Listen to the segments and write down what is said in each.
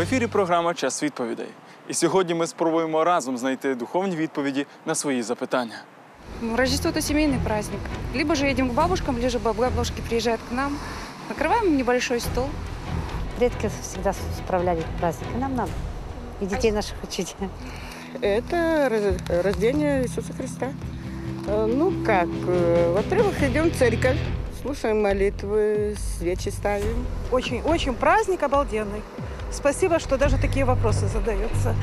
ефірі програма Час відповідей. І сьогодні ми спробуємо разом знайти духовні відповіді на свої запитання. Ну, Рождество – это семейный праздник. Либо же едем к бабушкам, либо же бабушки приезжают к нам. Накрываем небольшой стол. Предки всегда справляли праздники. Нам надо. И детей наших учить. Это раз- рождение Иисуса Христа. Э, Ну как, э, во-первых, идем в церковь, слушаем молитвы, свечи ставим. Очень-очень праздник обалденный. Спасибо, что даже такие вопросы задаются.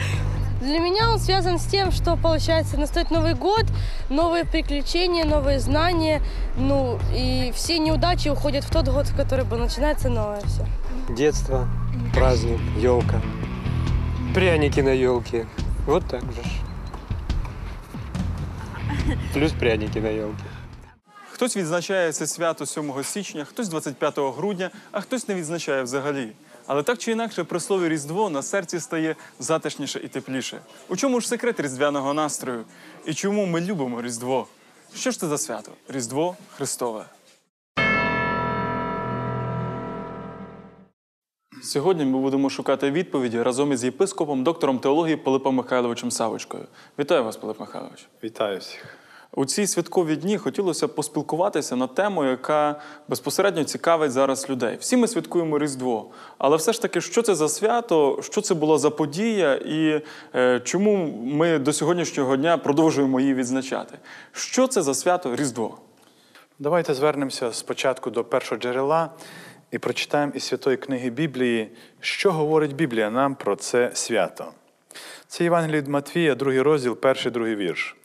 Для меня он связан с тем, что, получается, настает Новый год, новые приключения, новые знания, ну и все неудачи уходят в тот год, в который бы начинается новое все. Детство, праздник, елка, пряники на елке. Вот так же. ж. Плюс пряники на елке. Хтось відзначає це свято 7 січня, хтось 25 грудня, а хтось не відзначає взагалі. Але так чи інакше, при слові Різдво на серці стає затишніше і тепліше. У чому ж секрет різдвяного настрою? І чому ми любимо Різдво? Що ж це за свято? Різдво Христове. Сьогодні ми будемо шукати відповіді разом із єпископом, доктором теології Пилипом Михайловичем Савочкою. Вітаю вас, Пилип Михайлович. Вітаю всіх. У ці святкові дні хотілося поспілкуватися на тему, яка безпосередньо цікавить зараз людей. Всі ми святкуємо Різдво, але все ж таки, що це за свято, що це була за подія, і е, чому ми до сьогоднішнього дня продовжуємо її відзначати? Що це за свято Різдво? Давайте звернемося спочатку до першого джерела і прочитаємо із святої книги Біблії, що говорить Біблія нам про це свято. Це Євангеліє від Матвія, другий розділ, перший другий вірш.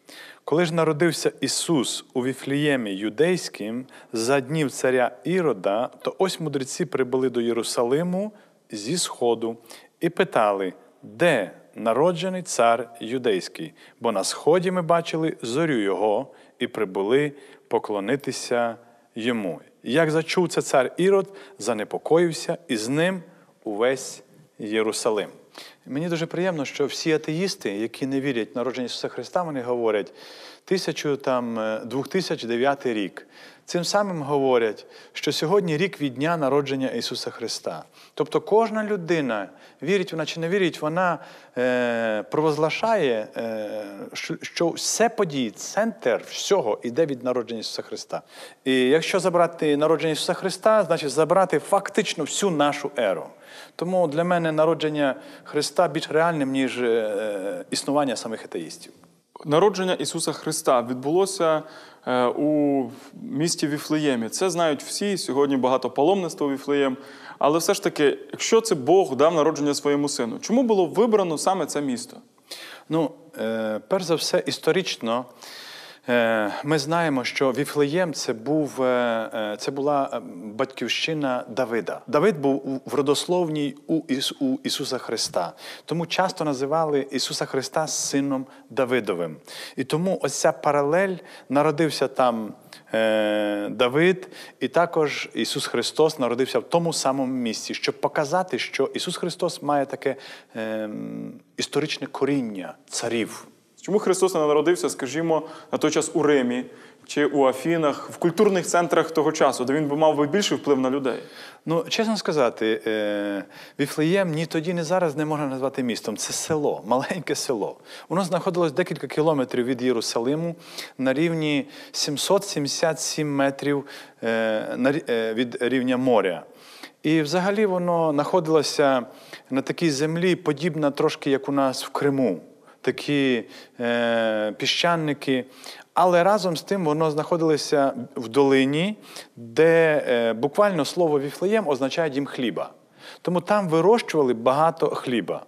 Коли ж народився Ісус у Віфліємі юдейським за днів царя Ірода, то ось мудреці прибули до Єрусалиму зі сходу і питали, де народжений цар юдейський, бо на сході ми бачили зорю його і прибули поклонитися йому. Як зачув це цар Ірод, занепокоївся, і з ним увесь Єрусалим. Мені дуже приємно, що всі атеїсти, які не вірять в народження Ісуса Христа, вони говорять тисячу там е, 2009 рік. Цим самим говорять, що сьогодні рік від дня народження Ісуса Христа. Тобто кожна людина, вірить вона чи не вірить, вона е, провозглашає, е, що, все події, центр всього йде від народження Ісуса Христа. І якщо забрати народження Ісуса Христа, значить забрати фактично всю нашу еру. Тому для мене народження Христа більш реальним, ніж е, існування самих атеїстів. Народження Ісуса Христа відбулося е, у місті Віфлеємі. Це знають всі. Сьогодні багато паломництва Віфлеєм. Але все ж таки, якщо це Бог дав народження своєму сину, чому було вибрано саме це місто? Ну, е, перш за все, історично ми знаємо, що Віфлеєм це був е, е, це була е, батьківщина Давида. Давид був в родословній у, Іс, у Ісуса Христа. Тому часто називали Ісуса Христа сином Давидовим. І тому ось ця паралель народився там е, Давид, і також Ісус Христос народився в тому самому місці, щоб показати, що Ісус Христос має таке ем, історичне коріння царів. Чому Христос не народився, скажімо, на той час у Римі чи у Афінах, в культурних центрах того часу, де він би мав би більший вплив на людей? Ну, чесно сказати, е, Віфлеєм ні тоді, ні зараз не можна назвати містом. Це село, маленьке село. Воно знаходилось декілька кілометрів від Єрусалиму на рівні 777 метрів е, е, від рівня моря. І взагалі воно знаходилося на такій землі, подібна трошки, як у нас в Криму. Такі е, піщаники. Але разом з тим воно знаходилося в долині, де е, буквально слово Віфлеєм означає дім хліба. Тому там вирощували багато хліба.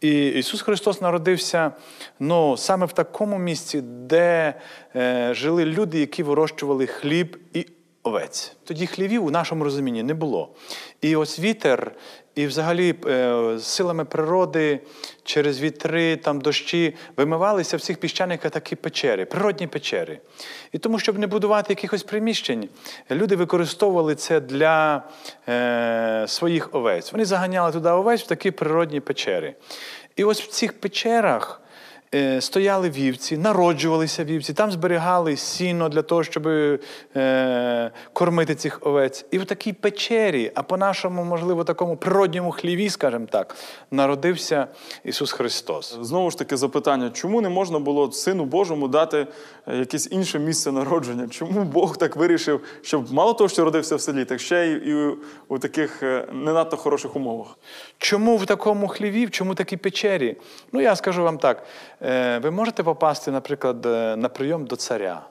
І Ісус Христос народився ну, саме в такому місці, де е, жили люди, які вирощували хліб і овець. Тоді хлівів у нашому розумінні не було. І ось вітер, і взагалі е, силами природи через вітри, там дощі вимивалися в цих піщаниках такі печери, природні печери. І тому, щоб не будувати якихось приміщень, люди використовували це для е, своїх овець. Вони заганяли туди овець в такі природні печери. І ось в цих печерах стояли вівці, народжувалися вівці, там зберігали сіно для того, щоб е, кормити цих овець. І в такій печері, а по-нашому, можливо, такому природньому хліві, скажімо так, народився Ісус Христос. Знову ж таки запитання, чому не можна було Сину Божому дати е, якесь інше місце народження? Чому Бог так вирішив, щоб мало того, що родився в селі, так ще й і у, у таких е, не надто хороших умовах? Чому в такому хліві, чому такій печері? Ну, я скажу вам так: е, ви можете попасти, наприклад, е, на прийом до царя,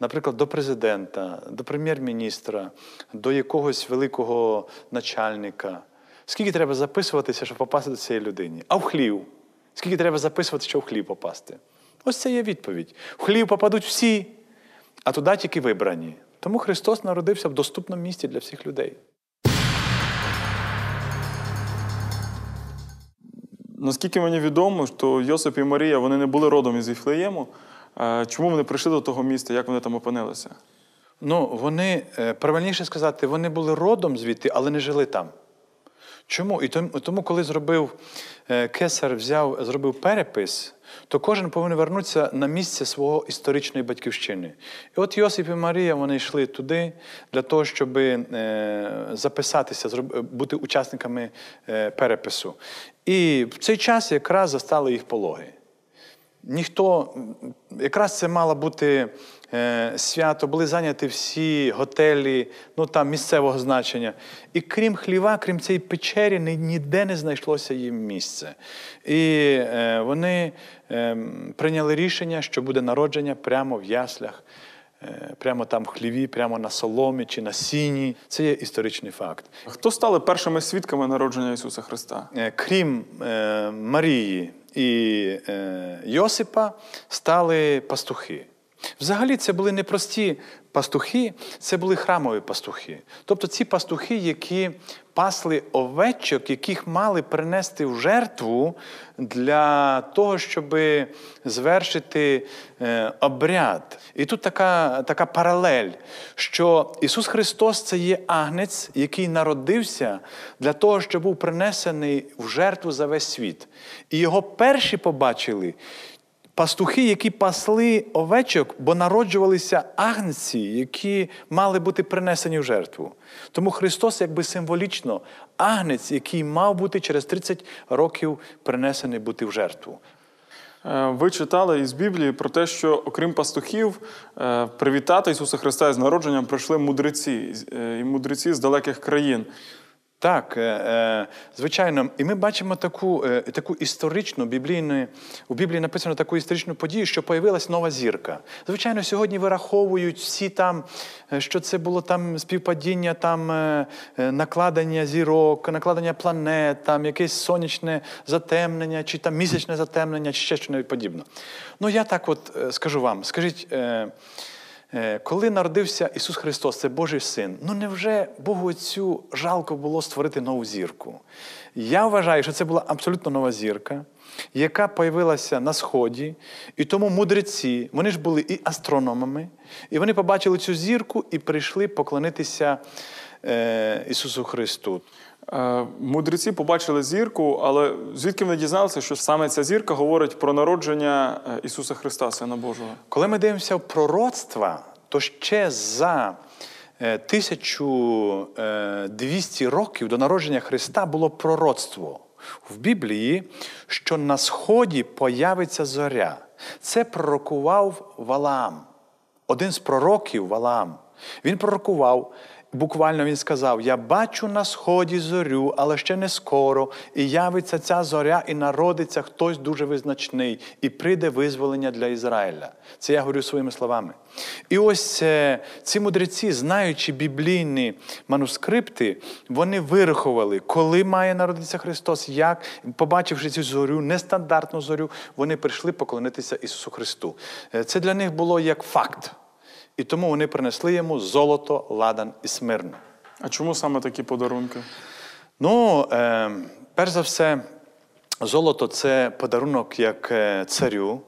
наприклад, до президента, до прем'єр-міністра, до якогось великого начальника. Скільки треба записуватися, щоб попасти до цієї людини? А в хлів? Скільки треба записувати, щоб в хлів попасти? Ось це є відповідь. В хлів попадуть всі, а туди тільки вибрані. Тому Христос народився в доступному місці для всіх людей. Наскільки мені відомо, що Йосип і Марія вони не були родом із Іфлеєму. Е, Чому вони прийшли до того міста? Як вони там опинилися? Ну, вони, е, правильніше сказати, вони були родом звідти, але не жили там. Чому? І тому, коли зробив е, кесар, взяв, зробив перепис, то кожен повинен вернутися на місце свого історичної батьківщини. І от Йосип і Марія вони йшли туди для того, щоб е, записатися, бути учасниками е, перепису. І в цей час якраз застали їх пологи. Ніхто, якраз це мало бути свято, були зайняті всі готелі, ну там місцевого значення. І крім хліва, крім цієї печері, ніде не знайшлося їм місце. І е, вони е, прийняли рішення, що буде народження прямо в яслях, е, прямо там в хліві, прямо на соломі чи на сіні. Це є історичний факт. Хто стали першими свідками народження Ісуса Христа? Е, крім е, Марії і е, Йосипа, стали пастухи. Взагалі, це були не прості пастухи, це були храмові пастухи. Тобто ці пастухи, які пасли овечок, яких мали принести в жертву для того, щоб звершити е, обряд. І тут така, така паралель, що Ісус Христос це є агнець, який народився для того, щоб був принесений в жертву за весь світ. І його перші побачили пастухи, які пасли овечок, бо народжувалися агнці, які мали бути принесені в жертву. Тому Христос, якби символічно, агнець, який мав бути через 30 років принесений бути в жертву. Е, Ви читали із Біблії про те, що окрім пастухів, е, привітати Ісуса Христа з народженням прийшли мудреці, е, і мудреці з далеких країн. Так, е, е, звичайно, і ми бачимо таку, е, таку історичну біблійну, у Біблії написано таку історичну подію, що появилась нова зірка. Звичайно, сьогодні вираховують всі там, що це було там співпадіння, там накладення зірок, накладення планет, там якесь сонячне затемнення, чи там місячне затемнення, чи ще щось подібне. Ну я так от скажу вам, скажіть. Е, Коли народився Ісус Христос, це Божий син, ну невже Богу Отцю жалко було створити нову зірку? Я вважаю, що це була абсолютно нова зірка, яка появилася на Сході, і тому мудреці, вони ж були і астрономами, і вони побачили цю зірку і прийшли поклонитися е, Ісусу Христу. Е, Мудреці побачили зірку, але звідки вони дізналися, що саме ця зірка говорить про народження е, Ісуса Христа, Сина Божого? Коли ми дивимося в пророцтва, то ще за е, 1200 років до народження Христа було пророцтво в Біблії, що на сході появиться зоря. Це пророкував Валаам, один з пророків Валаам. Він пророкував. Буквально він сказав: Я бачу на сході зорю, але ще не скоро, і явиться ця зоря, і народиться хтось дуже визначний, і прийде визволення для Ізраїля. Це я говорю своїми словами. І ось е, ці мудреці, знаючи біблійні манускрипти, вони вирахували, коли має народитися Христос, як, побачивши цю зорю, нестандартну зорю, вони прийшли поклонитися Ісусу Христу. Е, Це для них було як факт. І тому вони принесли йому золото, ладан і смирну. А чому саме такі подарунки? Ну, е, перш за все, золото це подарунок як е, царю,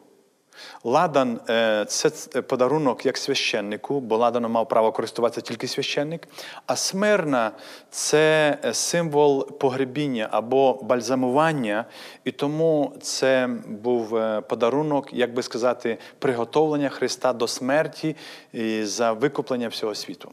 Ладан е, це подарунок як священнику, бо ладаном мав право користуватися тільки священник. А смирна це е, символ погребіння або бальзамування, і тому це був е, подарунок, як би сказати, приготовлення Христа до смерті і за викуплення всього світу.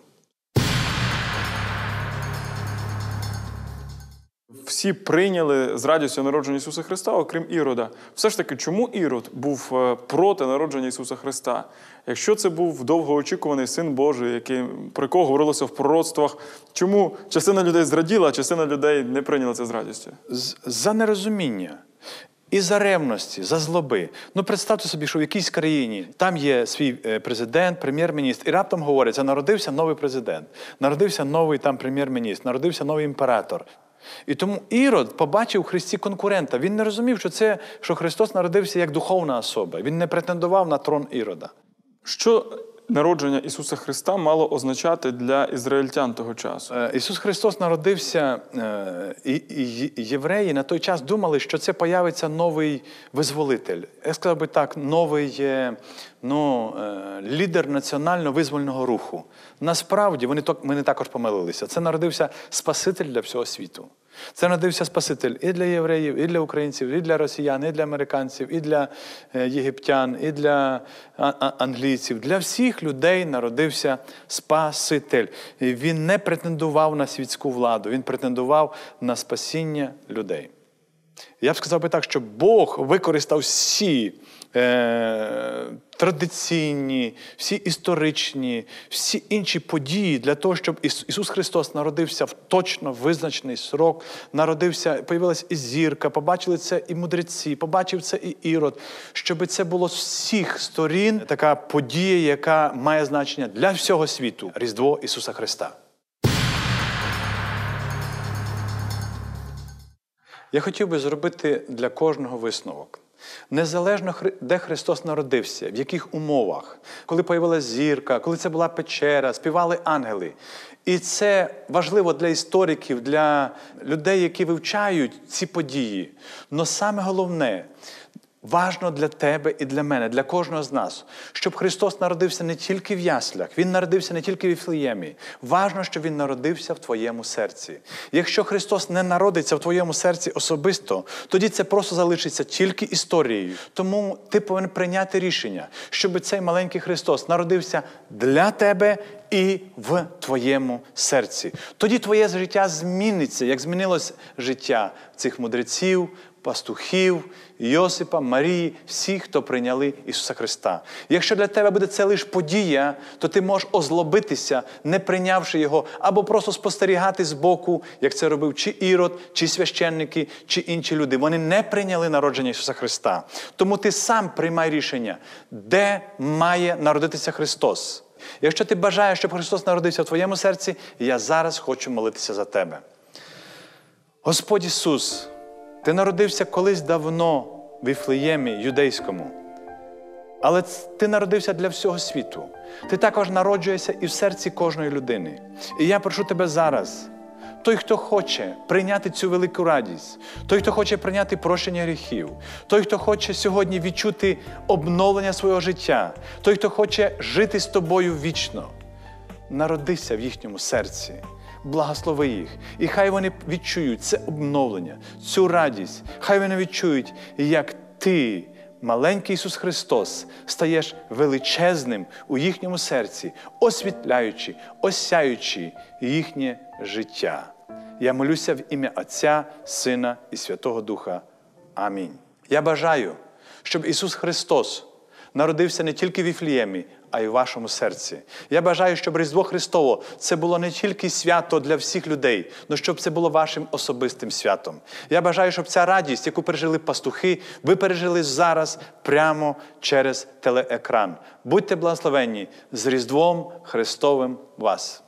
Всі прийняли з радістю народження Ісуса Христа, окрім Ірода. Все ж таки, чому Ірод був е, проти народження Ісуса Христа? Якщо це був довгоочікуваний син Божий, який, про якого говорилося в пророцтвах, чому частина людей зраділа, а частина людей не прийняла це з радістю? За нерозуміння. І за ревності, за злоби. Ну, представте собі, що в якійсь країні там є свій е, президент, прем'єр-міністр, і раптом говориться, народився новий президент, народився новий там прем'єр-міністр, народився новий імператор. І тому Ірод побачив у Христі конкурента. Він не розумів, що це що Христос народився як духовна особа. Він не претендував на трон Ірода. Що народження Ісуса Христа мало означати для ізраїльтян того часу? Е, Ісус Христос народився, е, і, євреї на той час думали, що це появиться новий визволитель. Я сказав би так, новий ну, е, лідер національно-визвольного руху. Насправді вони також помилилися. Це народився Спаситель для всього світу. Це народився Спаситель і для євреїв, і для українців, і для росіян, і для американців, і для е, єгиптян, і для англійців. Для всіх людей народився Спаситель. Він не претендував на світську владу, він претендував на спасіння людей. Я б сказав би так, що Бог використав всі е, традиційні, всі історичні, всі інші події для того, щоб Іс- Ісус Христос народився в точно визначений срок, народився, появилась і зірка, побачили це і мудреці, побачив це і Ірод, щоб це було з всіх сторін така подія, яка має значення для всього світу Різдво Ісуса Христа. Я хотів би зробити для кожного висновок. Незалежно, де Христос народився, в яких умовах, коли появилася зірка, коли це була печера, співали ангели. І це важливо для істориків, для людей, які вивчають ці події. Но саме головне, Важно для тебе і для мене, для кожного з нас, щоб Христос народився не тільки в яслях, Він народився не тільки в Іфлеємі. Важно, щоб Він народився в твоєму серці. Якщо Христос не народиться в твоєму серці особисто, тоді це просто залишиться тільки історією. Тому ти повинен прийняти рішення, щоб цей маленький Христос народився для тебе і в твоєму серці. Тоді твоє життя зміниться, як змінилось життя цих мудреців, пастухів, Йосипа, Марії, всіх, хто прийняли Ісуса Христа. Якщо для тебе буде це лише подія, то ти можеш озлобитися, не прийнявши його, або просто спостерігати збоку, як це робив чи Ірод, чи священники, чи інші люди. Вони не прийняли народження Ісуса Христа. Тому ти сам приймай рішення, де має народитися Христос. Якщо ти бажаєш, щоб Христос народився в твоєму серці, я зараз хочу молитися за тебе. Господь Ісус, Ти народився колись давно в Іфлеємі юдейському. Але ти народився для всього світу. Ти також народжуєшся і в серці кожної людини. І я прошу тебе зараз. Той, хто хоче прийняти цю велику радість, той, хто хоче прийняти прощення гріхів, той, хто хоче сьогодні відчути обновлення свого життя, той, хто хоче жити з тобою вічно, народися в їхньому серці, благослови їх. І хай вони відчують це обновлення, цю радість. Хай вони відчують, як ти, маленький Ісус Христос, стаєш величезним у їхньому серці, освітляючи, осяючи їхнє життя. Я молюся в ім'я Отця, Сина і Святого Духа. Амінь. Я бажаю, щоб Ісус Христос народився не тільки в Іфліємі, а й в вашому серці. Я бажаю, щоб Різдво Христово це було не тільки свято для всіх людей, але щоб це було вашим особистим святом. Я бажаю, щоб ця радість, яку пережили пастухи, ви пережили зараз прямо через телеекран. Будьте благословенні з Різдвом Христовим вас.